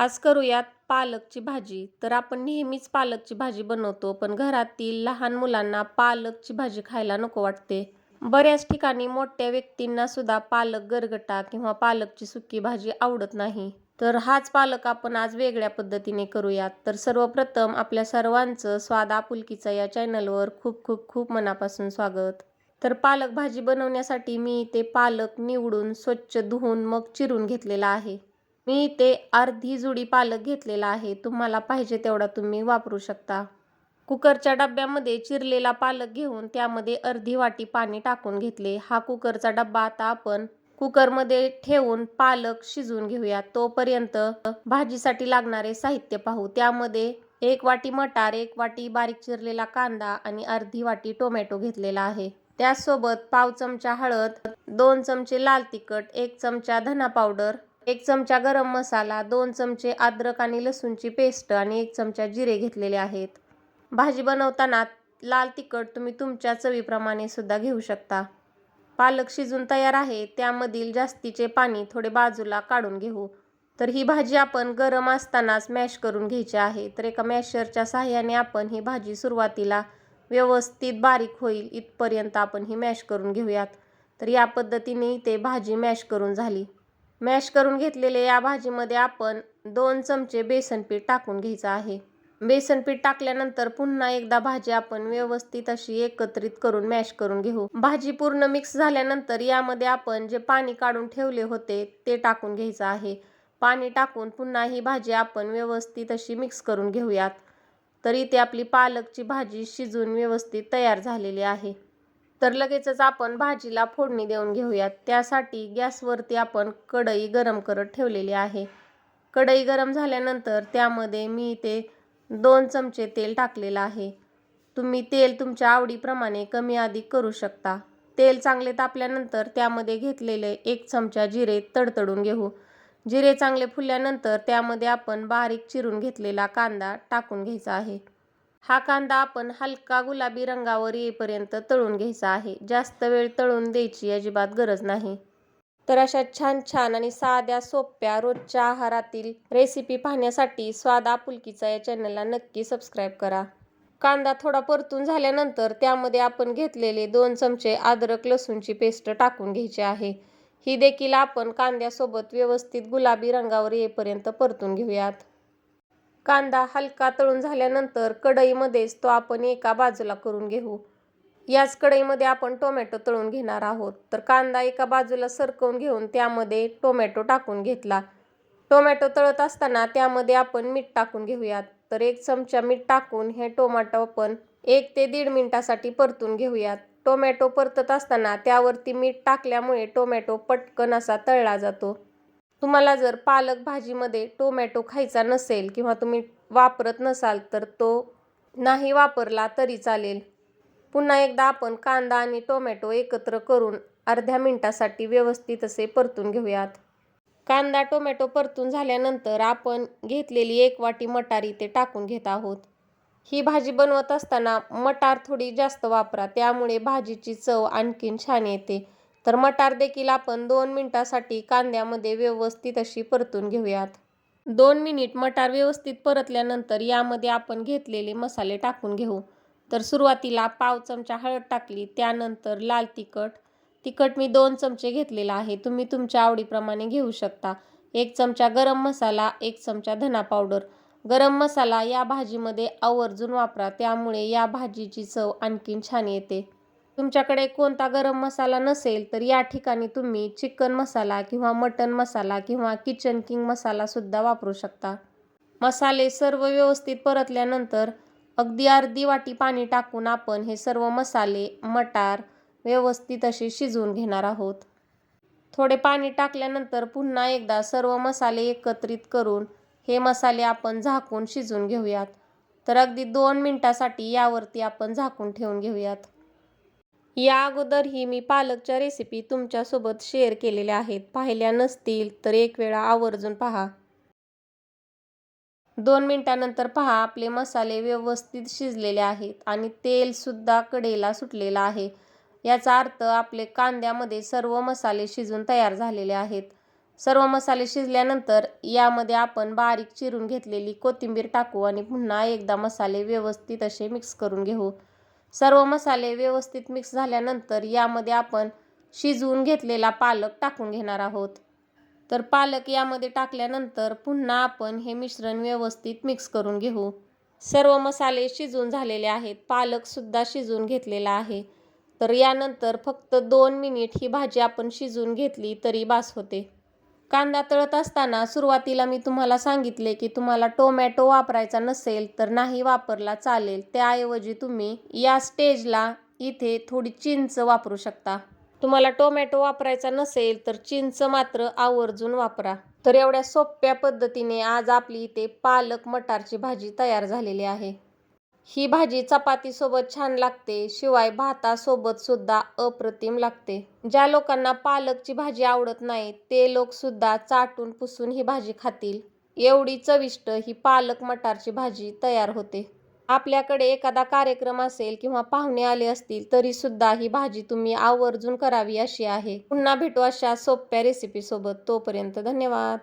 आज करूयात पालकची भाजी. तर आपण नेहमीच पालकची भाजी बनवतो पण घरातील लहान मुलांना पालकची भाजी खायला नको वाटते. बऱ्याच ठिकाणी मोठ्या व्यक्तींना सुद्धा पालक गरगटा किंवा पालकची सुकी भाजी आवडत नाही. तर हाच पालक आपण आज वेगळ्या पद्धतीने करूयात. तर सर्वप्रथम आपल्या सर्वांचं स्वाद आपुलकीचा या चॅनलवर खूप खूप खूप मनापासून स्वागत. तर पालक भाजी बनवण्यासाठी मी ते पालक निवडून स्वच्छ धुवून मग चिरून घेतलेला आहे. मी इथे अर्धी जुडी पालक घेतलेला आहे. तुम्हाला पाहिजे तेवढा तुम्ही वापरू शकता. कुकरच्या डब्यामध्ये चिरलेला पालक घेऊन त्यामध्ये अर्धी वाटी पाणी टाकून घेतले. हा कुकरचा डब्बा आता आपण कुकरमध्ये ठेवून पालक शिजवून घेऊया. तोपर्यंत भाजीसाठी लागणारे साहित्य पाहू. त्यामध्ये एक वाटी मटार एक वाटी बारीक चिरलेला कांदा आणि अर्धी वाटी टोमॅटो घेतलेला आहे. त्यासोबत पाव चमचा हळद दोन चमचे लाल तिखट एक चमचा धना पावडर एक चमचा गरम मसाला दोन चमचे अद्रक आणि लसूणची पेस्ट आणि एक चमचा जिरे घेतलेले आहेत. भाजी बनवताना लाल तिखट तुम्ही तुमच्या चवीप्रमाणे सुद्धा घेऊ शकता. पालक शिजून तयार आहे त्यामधील जास्तीचे पाणी थोडे बाजूला काढून घेऊ. तर ही भाजी आपण गरम असतानाच मॅश करून घ्यायची आहे तर एका मॅशरच्या साह्याने आपण ही भाजी सुरुवातीला व्यवस्थित बारीक होईल इथपर्यंत आपण ही मॅश करून घेऊयात. तर या पद्धतीने ते भाजी मॅश करून झाली. मॅश करून घेतलेले या भाजीमध्ये आपण दोन चमचे बेसन पीठ टाकून घ्यायचं आहे. बेसन पीठ टाकल्यानंतर पुन्हा एकदा भाजी आपण व्यवस्थित अशी एकत्रित करून मॅश करून घेऊ. भाजी पूर्ण मिक्स झाल्यानंतर यामध्ये आपण जे पाणी काढून ठेवले होते ते टाकून घ्यायचं आहे. पाणी टाकून पुन्हा ही भाजी आपण व्यवस्थित अशी मिक्स करून घेऊयात. तर इथे आपली पालकची भाजी शिजून व्यवस्थित तयार झालेली आहे. तर लगेचच आपण भाजीला फोडणी देऊन घेऊयात. त्यासाठी गॅसवरती आपण कढई गरम करत ठेवलेली आहे. कढई गरम झाल्यानंतर त्यामध्ये मी ते दोन चमचे तेल टाकलेलं आहे. तुम्ही तेल तुमच्या आवडीप्रमाणे कमी अधिक करू शकता. तेल चांगले तापल्यानंतर त्यामध्ये घेतलेले एक चमचा जिरे तडतडून घेऊ. जिरे चांगले फुलल्यानंतर त्यामध्ये आपण बारीक चिरून घेतलेला कांदा टाकून घ्यायचा आहे. हा कांदा आपण हलका गुलाबी रंगावर येईपर्यंत तळून घ्यायचा आहे. जास्त वेळ तळून द्यायची अजिबात गरज नाही. तर अशा छान छान आणि साध्या सोप्या रोजच्या आहारातील रेसिपी पाहण्यासाठी स्वाद आपुलकीचा या चॅनलला नक्की सबस्क्राईब करा. कांदा थोडा परतून झाल्यानंतर त्यामध्ये आपण घेतलेले दोन चमचे अद्रक लसूणची पेस्ट टाकून घ्यायची आहे. ही देखील आपण कांद्यासोबत व्यवस्थित गुलाबी रंगावर येईपर्यंत परतून घेऊयात. कांदा हलका तळून झाल्यानंतर कढईमध्येच तो आपण एका बाजूला करून घेऊ. याच कढईमध्ये आपण टोमॅटो तळून घेणार आहोत. तर कांदा एका बाजूला सरकवून घेऊन त्यामध्ये टोमॅटो टाकून घेतला. टोमॅटो तळत असताना त्यामध्ये आपण मीठ टाकून घेऊयात. तर एक चमचा मीठ टाकून हे टोमॅटो आपण एक ते दीड मिनटासाठी परतून घेऊयात. टोमॅटो परतत असताना त्यावरती मीठ टाकल्यामुळे टोमॅटो पटकन असा तळला जातो. तुम्हाला जर पालक भाजीमध्ये टोमॅटो खायचा नसेल किंवा तुम्ही वापरत नसाल तर तो नाही वापरला तरी चालेल. पुन्हा एकदा आपण कांदा आणि टोमॅटो एकत्र करून अर्ध्या मिनटासाठी व्यवस्थित असे परतून घेऊयात. कांदा टोमॅटो परतून झाल्यानंतर आपण घेतलेली एक वाटी मटार इथे टाकून घेत आहोत. ही भाजी बनवत असताना मटार थोडी जास्त वापरा त्यामुळे भाजीची चव आणखीन छान येते. तर मटार देखील आपण दोन मिनिटासाठी कांद्यामध्ये व्यवस्थित अशी परतून घेऊयात. दोन मिनिट मटार व्यवस्थित परतल्यानंतर यामध्ये आपण घेतलेले मसाले टाकून घेऊ. तर सुरुवातीला पाव चमचा हळद टाकली त्यानंतर लाल तिखट. तिखट मी दोन चमचे घेतलेला आहे तुम्ही तुमच्या आवडीप्रमाणे घेऊ शकता. एक चमचा गरम मसाला एक चमचा धना पावडर. गरम मसाला या भाजीमध्ये आवर्जून वापरा त्यामुळे या भाजीची चव आणखीन छान येते. तुमच्याकडे कोणता गरम मसाला नसेल तर या ठिकाणी तुम्ही चिकन मसाला किंवा मटन मसाला किंवा किचन किंग मसालासुद्धा वापरू शकता. मसाले सर्व व्यवस्थित परतल्यानंतर अगदी अर्धी वाटी पाणी टाकून आपण हे सर्व मसाले मटार व्यवस्थित असे शिजवून घेणार आहोत. थोडे पाणी टाकल्यानंतर पुन्हा एकदा सर्व मसाले एकत्रित करून हे मसाले आपण झाकून शिजवून घेऊयात. तर अगदी दोन मिनटासाठी यावरती आपण झाकून ठेवून घेऊयात. या अगोदरही मी पालकच्या रेसिपी तुमच्यासोबत शेअर केलेल्या आहेत. पाहिल्या नसतील तर एक वेळा आवर्जून पहा. दोन मिनटानंतर पहा आपले मसाले व्यवस्थित शिजलेले आहेत आणि तेलसुद्धा कडेला सुटलेलं आहे. याचा अर्थ आपले कांद्यामध्ये सर्व मसाले शिजून तयार झालेले आहेत. सर्व मसाले शिजल्यानंतर यामध्ये आपण बारीक चिरून घेतलेली कोथिंबीर टाकू आणि पुन्हा एकदा मसाले व्यवस्थित असे मिक्स करून घेऊ. सर्व मसाले व्यवस्थित मिक्स झाल्यानंतर यामध्ये आपण शिजवून घेतलेला पालक टाकून घेणार आहोत. तर पालक यामध्ये टाकल्यानंतर पुन्हा आपण हे मिश्रण व्यवस्थित मिक्स करून घेऊ. सर्व मसाले शिजून झालेले आहेत. पालकसुद्धा शिजवून घेतलेला आहे. तर यानंतर फक्त दोन मिनिट ही भाजी आपण शिजवून घेतली तरी बास होते. कांदा तळत असताना सुरुवातीला मी तुम्हाला सांगितले की तुम्हाला टोमॅटो वापरायचा नसेल तर नाही वापरला चालेल. त्याऐवजी तुम्ही या स्टेजला इथे थोडी चिंच वापरू शकता. तुम्हाला टोमॅटो वापरायचा नसेल तर चिंच मात्र आवर्जून वापरा. तर एवढ्या सोप्या पद्धतीने आज आपली इथे पालक मटारची भाजी तयार झालेली आहे. ही भाजी चपातीसोबत छान लागते शिवाय भातासोबत सुद्धा अप्रतिम लागते. ज्या लोकांना पालकची भाजी आवडत नाही ते लोक सुद्धा चाटून पुसून ही भाजी खातील. एवढी चविष्ट ही पालक मटारची भाजी तयार होते. आपल्याकडे एखादा कार्यक्रम असेल किंवा पाहुणे आले असतील तरी सुद्धा ही भाजी तुम्ही आवर्जून करावी अशी आहे. पुन्हा भेटू अशा सोप्या रेसिपीसोबत तोपर्यंत धन्यवाद.